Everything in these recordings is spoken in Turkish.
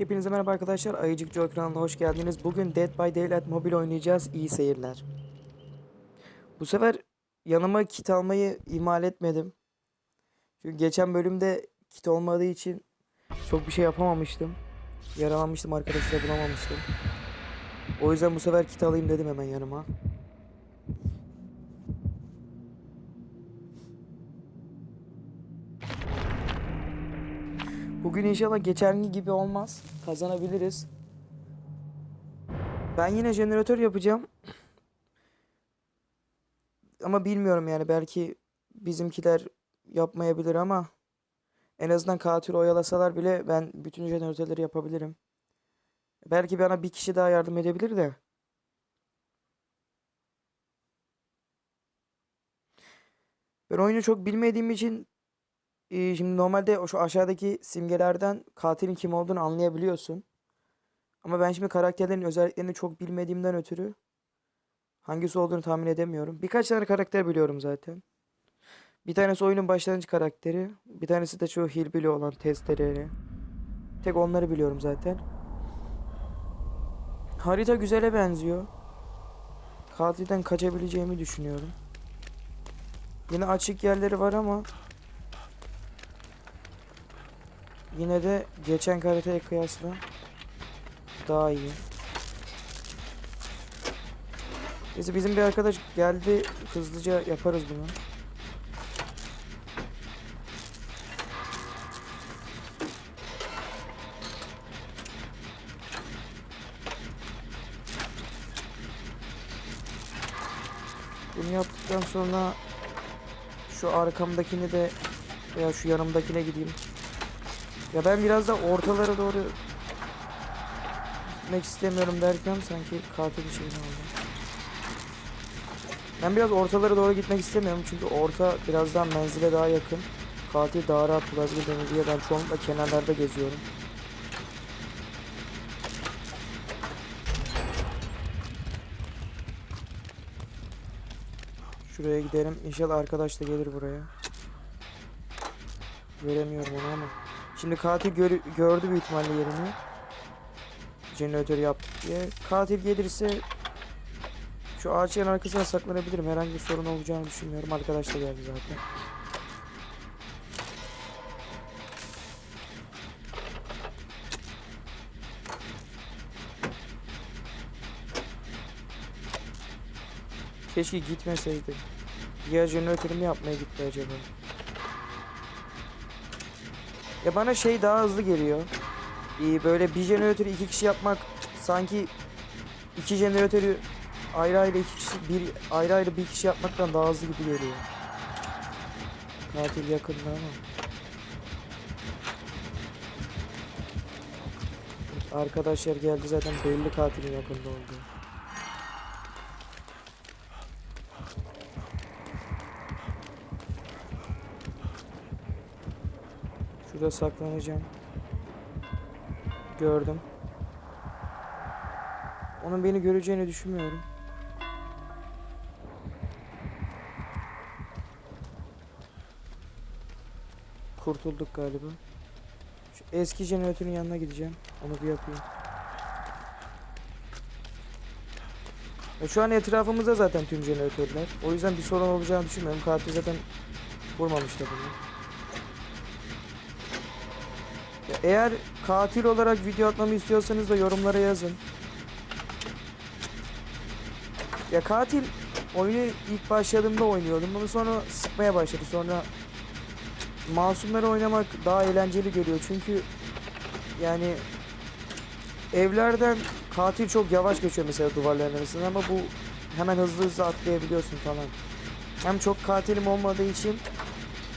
Hepinize merhaba arkadaşlar. Ayıcık Joy hoş geldiniz. Bugün Dead by Daylight Mobile oynayacağız. İyi seyirler. Bu sefer yanıma kit almayı ihmal etmedim. Çünkü geçen bölümde kit olmadığı için çok bir şey yapamamıştım. Yaralanmıştım arkadaşlar bulamamıştım. O yüzden bu sefer kit alayım dedim hemen yanıma. Bugün inşallah geçenki gibi olmaz. Kazanabiliriz. Ben yine jeneratör yapacağım. Ama bilmiyorum yani belki bizimkiler yapmayabilir ama en azından katil oyalasalar bile ben bütün jeneratörleri yapabilirim. Belki bana bir kişi daha yardım edebilir de. Ben oyunu çok bilmediğim için ee, şimdi normalde o şu aşağıdaki simgelerden katilin kim olduğunu anlayabiliyorsun. Ama ben şimdi karakterlerin özelliklerini çok bilmediğimden ötürü hangisi olduğunu tahmin edemiyorum. Birkaç tane karakter biliyorum zaten. Bir tanesi oyunun başlangıç karakteri. Bir tanesi de şu Hillbilly olan testereleri. Tek onları biliyorum zaten. Harita güzele benziyor. Katilden kaçabileceğimi düşünüyorum. Yine açık yerleri var ama Yine de geçen haritaya kıyasla daha iyi. Neyse bizim bir arkadaş geldi. Hızlıca yaparız bunu. Bunu yaptıktan sonra şu arkamdakini de veya şu yanımdakine gideyim. Ya ben biraz da ortalara doğru gitmek istemiyorum derken sanki katil bir şeyini aldım. Ben biraz ortalara doğru gitmek istemiyorum çünkü orta birazdan menzile daha yakın. Katil daha rahat bulabilir diye ben çoğunlukla kenarlarda geziyorum. Şuraya gidelim. İnşallah arkadaş da gelir buraya. Göremiyorum onu ama. Şimdi katil gör- gördü büyük ihtimalle yerini. Jeneratör yaptık diye. Katil gelirse şu ağaçların arkasına saklanabilirim. Herhangi bir sorun olacağını düşünmüyorum. Arkadaş da geldi zaten. Keşke gitmeseydi. Ya jeneratörü mü yapmaya gitti acaba? Ya bana şey daha hızlı geliyor. Ee, böyle bir jeneratörü iki kişi yapmak sanki iki jeneratörü ayrı ayrı iki kişi bir ayrı ayrı bir kişi yapmaktan daha hızlı gibi geliyor. Katil yakında ama. Arkadaşlar geldi zaten belli katilin yakında olduğu. Şurada saklanacağım. Gördüm. Onun beni göreceğini düşünmüyorum. Kurtulduk galiba. Şu eski jeneratörün yanına gideceğim. Onu bir yapayım. Ya şu an etrafımızda zaten tüm jeneratörler. O yüzden bir sorun olacağını düşünmüyorum. Katil zaten vurmamış da bunu. Ya Eğer katil olarak video atmamı istiyorsanız da yorumlara yazın. Ya katil oyunu ilk başladığımda oynuyordum ama sonra sıkmaya başladı. Sonra masumları oynamak daha eğlenceli geliyor. Çünkü yani evlerden katil çok yavaş geçiyor mesela duvarların arasında ama bu hemen hızlı hızlı atlayabiliyorsun falan. Hem çok katilim olmadığı için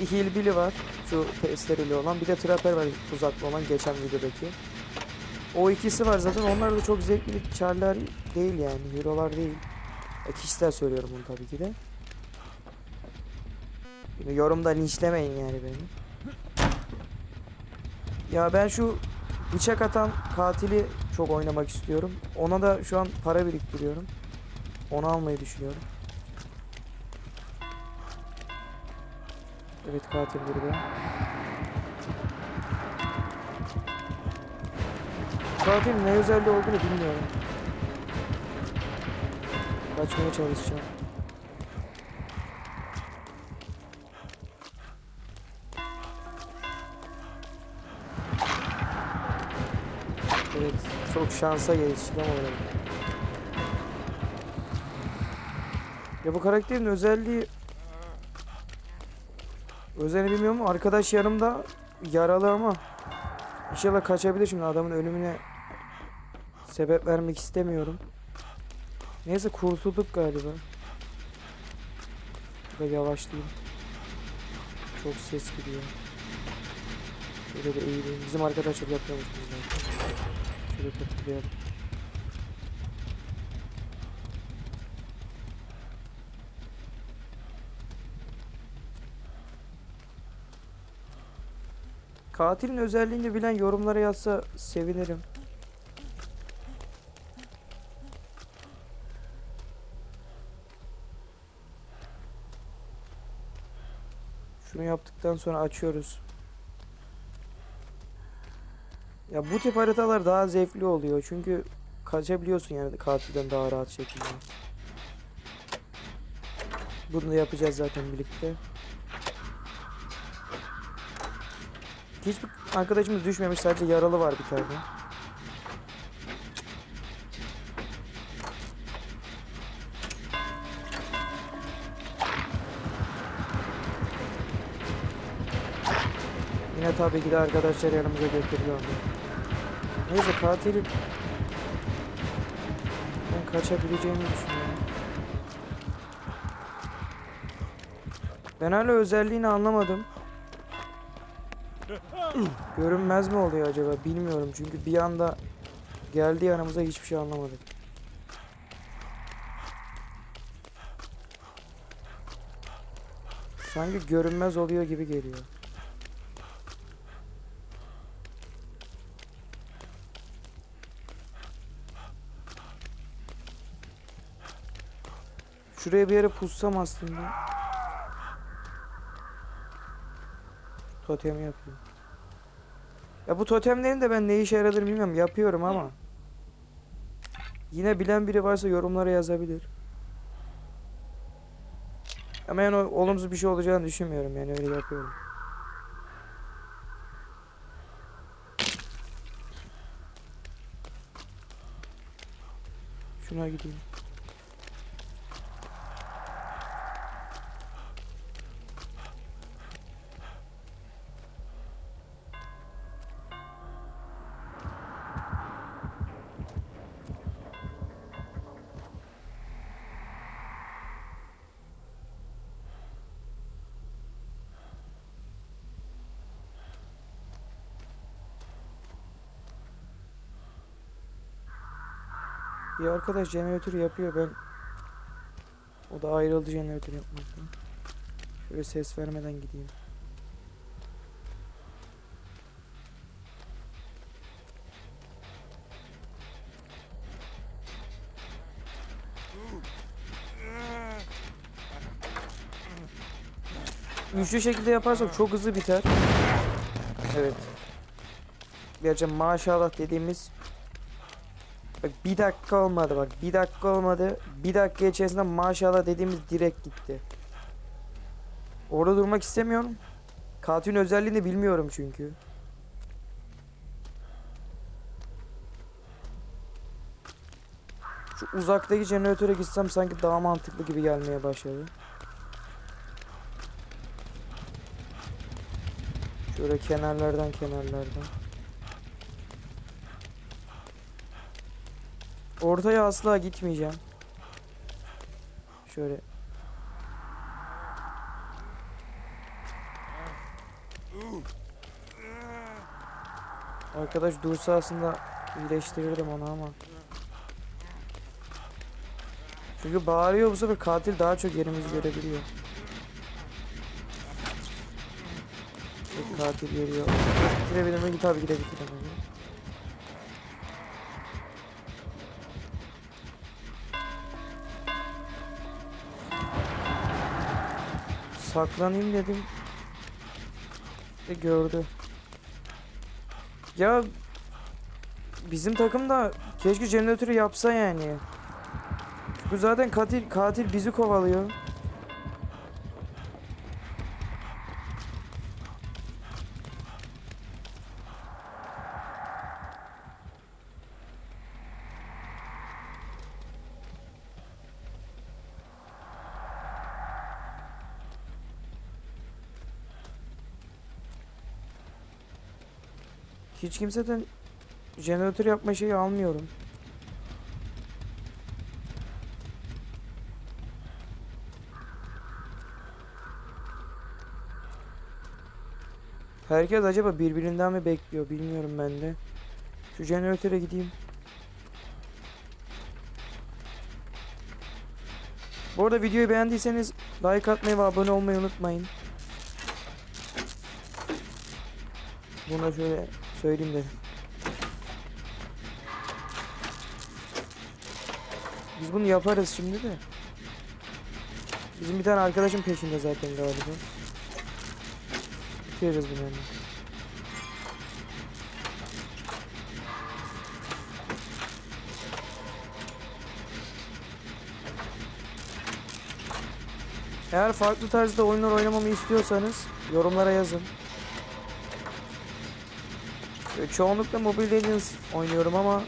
bir Hillbilly var. Şu testereli olan. Bir de Trapper var tuzaklı olan geçen videodaki. O ikisi var zaten. Onlar da çok zevkli çarlar değil yani. Hero'lar değil. E, kişisel söylüyorum bunu tabii ki de. Yine yorumda linçlemeyin yani beni. Ya ben şu bıçak atan katili çok oynamak istiyorum. Ona da şu an para biriktiriyorum. Onu almayı düşünüyorum. Evet katil burada. Katilin ne özelliği olduğunu bilmiyorum. Kaçmaya çalışacağım. Evet, çok şansa ama öyle. Ya bu karakterin özelliği özelliğini bilmiyorum arkadaş yanımda yaralı ama inşallah kaçabilir şimdi adamın ölümüne sebep vermek istemiyorum. Neyse kurtulduk galiba. Ve yavaşlayayım. Çok ses gidiyor. Şöyle de eğileyim. Bizim arkadaşlar yapıyormuş. Şöyle toplayalım. Katilin özelliğini bilen yorumlara yazsa sevinirim. Şunu yaptıktan sonra açıyoruz. Ya bu tip haritalar daha zevkli oluyor çünkü kaçabiliyorsun yani katilden daha rahat şekilde. Bunu da yapacağız zaten birlikte. Hiçbir arkadaşımız düşmemiş sadece yaralı var bir tane. Yine tabii ki de arkadaşlar yanımıza götürüyor. Neyse katilin ben kaçabileceğimi düşünüyorum. Ben hala özelliğini anlamadım. Görünmez mi oluyor acaba bilmiyorum çünkü bir anda geldi yanımıza hiçbir şey anlamadık. Sanki görünmez oluyor gibi geliyor. Şuraya bir yere pussam aslında. Totemi yapayım. Ya bu totemlerin de ben ne işe yaradığını bilmiyorum. Yapıyorum ama. Yine bilen biri varsa yorumlara yazabilir. Ama yani olumsuz bir şey olacağını düşünmüyorum yani öyle yapıyorum. Şuna gideyim. Bir arkadaş jeneratör yapıyor ben o da ayrıldı jeneratör yapmaktan. Şöyle ses vermeden gideyim. Üçlü şekilde yaparsak çok hızlı biter. Evet. Gerçekten maşallah dediğimiz Bak bir dakika olmadı bak bir dakika olmadı. Bir dakika içerisinde maşallah dediğimiz direkt gitti. Orada durmak istemiyorum. Katilin özelliğini bilmiyorum çünkü. Şu uzaktaki jeneratöre gitsem sanki daha mantıklı gibi gelmeye başladı. Şöyle kenarlardan kenarlardan. Ortaya asla gitmeyeceğim. Şöyle. Arkadaş dursa aslında iyileştirirdim onu ama. Çünkü bağırıyor bu sefer katil daha çok yerimizi görebiliyor. Evet, katil geliyor. Bitirebilir mi? Tabii ki. Saklanayım dedim. Ve gördü. Ya bizim takım da keşke jeneratörü yapsa yani. Bu zaten katil katil bizi kovalıyor. Hiç kimseden jeneratör yapma şeyi almıyorum. Herkes acaba birbirinden mi bekliyor bilmiyorum ben de. Şu jeneratöre gideyim. Bu arada videoyu beğendiyseniz like atmayı ve abone olmayı unutmayın. Bunu da şöyle söyleyeyim dedim. Biz bunu yaparız şimdi de. Bizim bir tane arkadaşın peşinde zaten galiba. Bitiririz bunu hemen. Eğer farklı tarzda oyunlar oynamamı istiyorsanız yorumlara yazın. Ee, Çoğunlukla Mobile Legends oynuyorum ama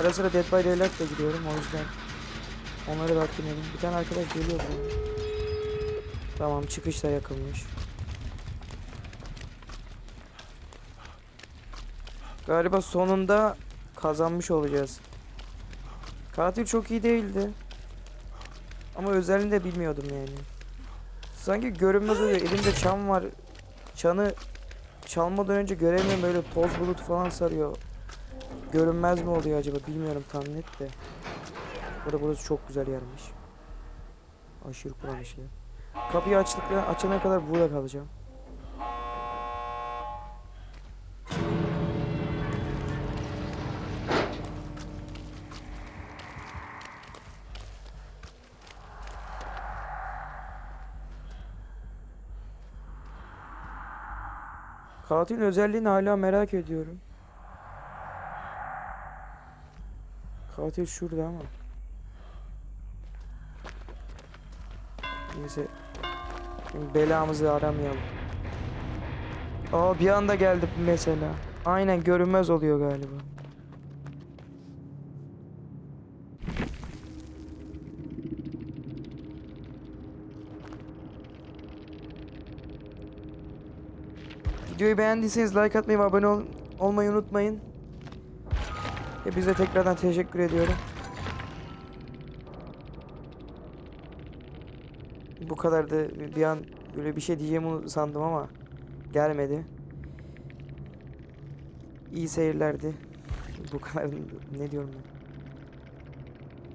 ara sıra Dead by Daylight da giriyorum o yüzden onları da atmayalım. Bir tane arkadaş geliyor buraya. Tamam çıkış da yakılmış. Galiba sonunda kazanmış olacağız. Katil çok iyi değildi. Ama özelliğini de bilmiyordum yani. Sanki görünmez oluyor. Elimde çan var. Çanı çalmadan önce göremiyorum böyle toz bulutu falan sarıyor. Görünmez mi oluyor acaba bilmiyorum tam net de. Burada burası çok güzel yermiş. Aşırı kullanışlı. Kapıyı açtıkla açana kadar burada kalacağım. Katilin özelliğini hala merak ediyorum. Katil şurada ama. Neyse. Şimdi belamızı aramayalım. Aa bir anda geldi mesela. Aynen görünmez oluyor galiba. Videoyu beğendiyseniz like atmayı ve abone ol- olmayı unutmayın. Hepinize tekrardan teşekkür ediyorum. Bu kadardı. Bir an böyle bir şey diyeceğimi sandım ama gelmedi. İyi seyirlerdi. Bu kadar ne diyorum ben.